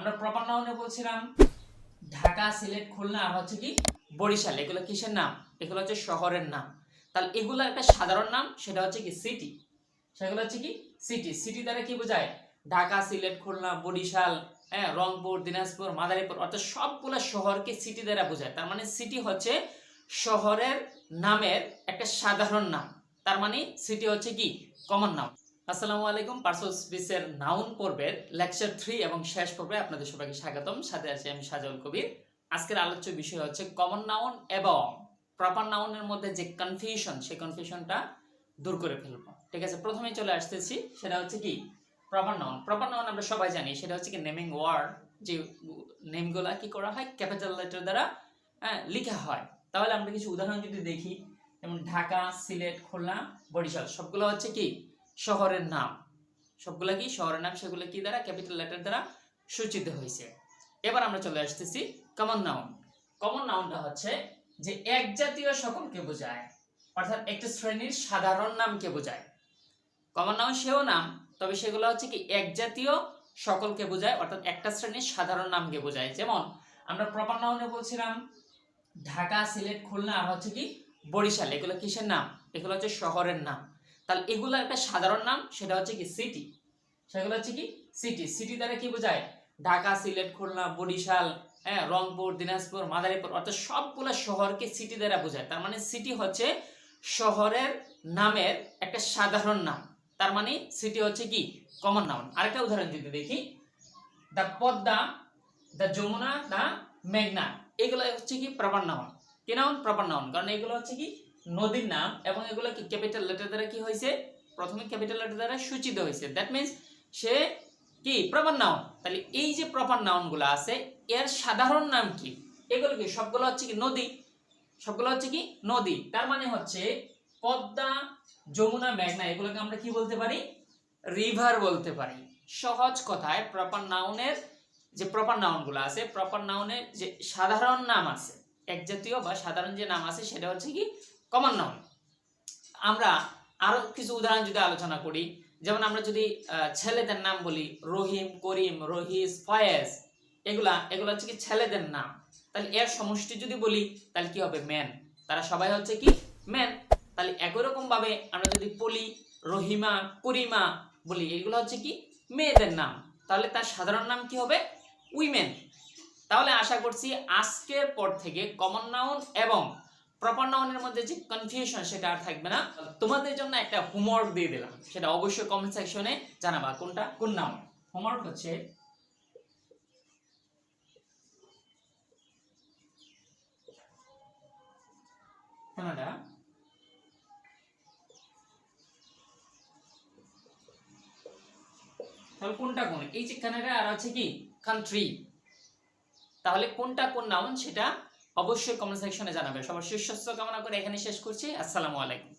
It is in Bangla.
আমরা প্রপার নাউনে বলছিলাম, ঢাকা, সিলেট, খুলনা আর হচ্ছে কি বরিশাল। এগুলো কিসের নাম? এগুলো হচ্ছে শহরের নাম। তাহলে এগুলো একটা সাধারণ নাম, সেটা হচ্ছে কি সিটি সেগুলো হচ্ছে কি সিটি সিটি দ্বারা কি বোঝায়? ঢাকা, সিলেট, খুলনা, বরিশাল হ্যাঁ রংপুর, দিনাজপুর, মাদারীপুর, অর্থাৎ সবগুলো শহরকে সিটি দ্বারা বোঝায়। তার মানে সিটি হচ্ছে শহরের নামের একটা সাধারণ নাম। তার মানে সিটি হচ্ছে কি? কমন নাম আসসালামু আলাইকুম পার্সোস বিসের নাউন পর্বের লেকচার থ্রি এবং শেষ পর্বে আপনাদের সবাইকে স্বাগতম। সাথে আছি আমি সাজাউল কবির। আজকের আলোচ্য বিষয় হচ্ছে কমন নাউন এবং প্রপার নাউনের মধ্যে যে কনফিউশন সেই কনফিউশনটা দূর করে ফেলব। ঠিক আছে প্রথমে চলে আসতেছি, সেটা হচ্ছে কি? প্রপার নাউন প্রপার নাউন আমরা সবাই জানি, সেটা হচ্ছে কি নেমিং ওয়ার্ড যে নেমগুলা কি করা হয়? ক্যাপিটাল লেটার দ্বারা হ্যাঁ লেখা হয়। তাহলে আমরা কিছু উদাহরণ যদি দেখি, যেমন ঢাকা, সিলেট, খুলনা, বরিশাল, সবগুলো হচ্ছে কি? শহরের নাম। সবগুলা কি? শহরের নাম, সেগুলো কি দ্বারা? ক্যাপিটাল লেটার দ্বারা সূচিত হয়েছে। এবার আমরা চলে আসতেছি কমন নাউন কমন নাউনটা হচ্ছে যে এক জাতীয় সকলকে বোঝায়, অর্থাৎ একটা শ্রেণির সাধারণ নামকে বোঝায়। কমন নাউন সেও নাম, তবে সেগুলো হচ্ছে কি এক জাতীয় সকলকে বোঝায়, অর্থাৎ একটা শ্রেণির সাধারণ নামকে বোঝায়। যেমন আমরা প্রপার নাউনে বলছিলাম, ঢাকা, সিলেট, খুলনা, আর হচ্ছে কি বরিশাল। এগুলো কিসের নাম? এগুলো হচ্ছে শহরের নাম। তাহলে এগুলো একটা সাধারণ নাম, সেটা হচ্ছে কি সিটি সেগুলো হচ্ছে কি সিটি সিটি দ্বারা কি বোঝায়? ঢাকা, সিলেট, খুলনা, বরিশাল হ্যাঁ রংপুর, দিনাজপুর, মাদারীপুর, অর্থাৎ সবগুলো শহরকে সিটি দ্বারা বোঝায়। তার মানে সিটি হচ্ছে শহরের নামের একটা সাধারণ নাম। তার মানে সিটি হচ্ছে কি? কমন নাউন আরেকটা উদাহরণ যদি দেখি the Padma the Jamuna the মেঘনা, এগুলো হচ্ছে কি প্রপার নাউন কি নাউন প্রপার নাউন কারণ এগুলো হচ্ছে কি নদীর নাম এবং এগুলো কি ক্যাপিটাল লেটার দ্বারা কি হয়েছে? প্রথমে ক্যাপিটাল লেটার দ্বারা সূচিত হয়েছে। দ্যাট মিন্স সে কি? প্রপার নাউন তাহলে এই যে প্রপার নাউনগুলো আছে, এর সাধারণ নাম কি? এগুলো কি? সবগুলো হচ্ছে কি নদী। সবগুলো হচ্ছে কি? নদী। তার মানে হচ্ছে পদ্মা, যমুনা, মেঘনা, এগুলোকে আমরা কি বলতে পারি? রিভার বলতে পারি। সহজ কথায় প্রপার নাউনের যে প্রপার নাউনগুলো আছে প্রপার নাউনের যে সাধারণ নাম আছে এক জাতীয় বা সাধারণ যে নাম আছে, সেটা হচ্ছে কি কমন নাউন আমরা আরও কিছু উদাহরণ যদি আলোচনা করি, যেমন আমরা যদি ছেলেদের নাম বলি, রহিম, করিম, রহিস, ফয়েজ, এগুলা, এগুলো হচ্ছে কি ছেলেদের নাম। তাহলে এর সমষ্টি যদি বলি, তাহলে কি হবে ম্যান তারা সবাই হচ্ছে কি ম্যান তাহলে একই রকম ভাবে আমরা যদি বলি, রহিমা, করিমা বলি, এগুলো হচ্ছে কি মেয়েদের নাম। তাহলে তার সাধারণ নাম কি হবে? উইমেন তাহলে আশা করছি আজকের পর থেকে কমন নাউন এবং প্রপার নাউনের মধ্যে যে কনফিউশন সেটা আর থাকবে না। তোমাদের জন্য একটা হোমওয়ার্ক দিয়ে দিলাম। সেটা অবশ্যই কমেন্ট সেকশনে জানাবা কোনটা, কোন নাউন হোমওয়ার্ক হচ্ছে তাহলে কোনটা কোন? এই যে কানাডা আর আছে কি? কান্ট্রি তাহলে কোনটা কোন নাউন সেটা অবশ্যই কমেন্ট সেকশনে জানাবে সবার সুস্বাস্থ্য কামনা করে এখানে শেষ করছি। আসসালামু আলাইকুম।